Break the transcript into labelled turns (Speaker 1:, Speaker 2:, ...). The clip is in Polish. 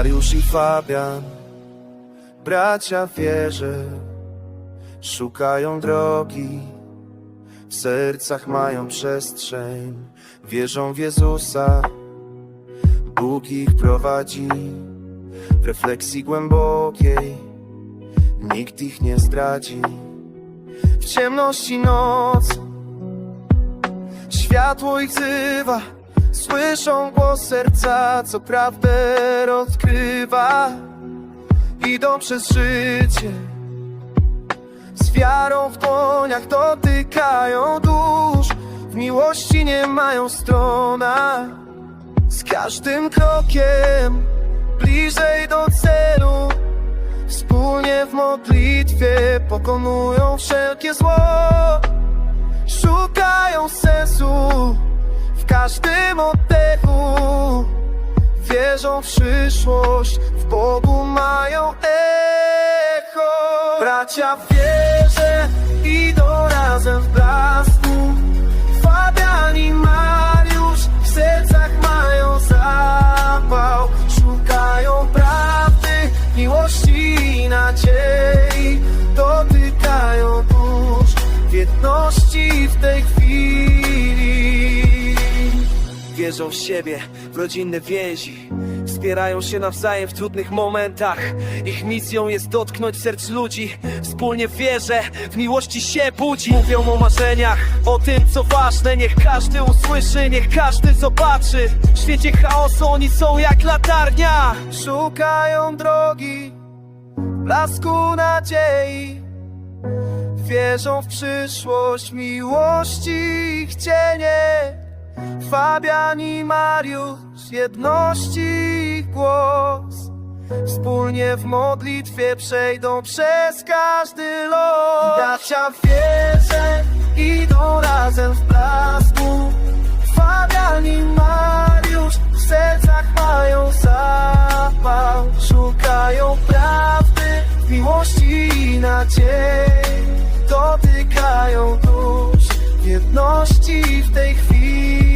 Speaker 1: Mateusz i Fabian, bracia w wierze, szukają drogi, w sercach mają przestrzeń, wierzą w Jezusa, Bóg ich prowadzi w refleksji głębokiej, nikt ich nie zdradzi. W ciemności noc, światło ich wzywa, słyszą głos serca, co prawdę odkrywa. Idą przez życie, z wiarą w dłoniach dotykają dusz, w miłości nie mają strona. Z każdym krokiem bliżej do celu Wspólnie w modlitwie pokonują wszelkie zło każdym oddechu Wierzą w przyszłość, w Bogu mają echo. Bracia w wierze idą razem w blasku. Fabian i Mariusz w sercach mają zapał. Szukają prawdy, miłości i nadziei. Dotykają dusz w jedności w tej chwili Wierzą w siebie, w rodzinne więzi. Wspierają się nawzajem w trudnych momentach. Ich misją jest dotknąć serc ludzi. Wspólnie w wierze, w miłości się budzi. Mówią o marzeniach, o tym co ważne. Niech każdy usłyszy, niech każdy zobaczy. W świecie chaosu oni są jak latarnia. Szukają drogi, blasku nadziei. Wierzą w przyszłość, miłości ich cienie Fabian i Mariusz, jedności ich głos. Wspólnie w modlitwie przejdą przez każdy los. Bracia w wierze idą razem w blasku. Fabian i Mariusz w sercach mają zapał. Szukają prawdy, miłości i nadziei. Dotykają w jedności w tej chwili.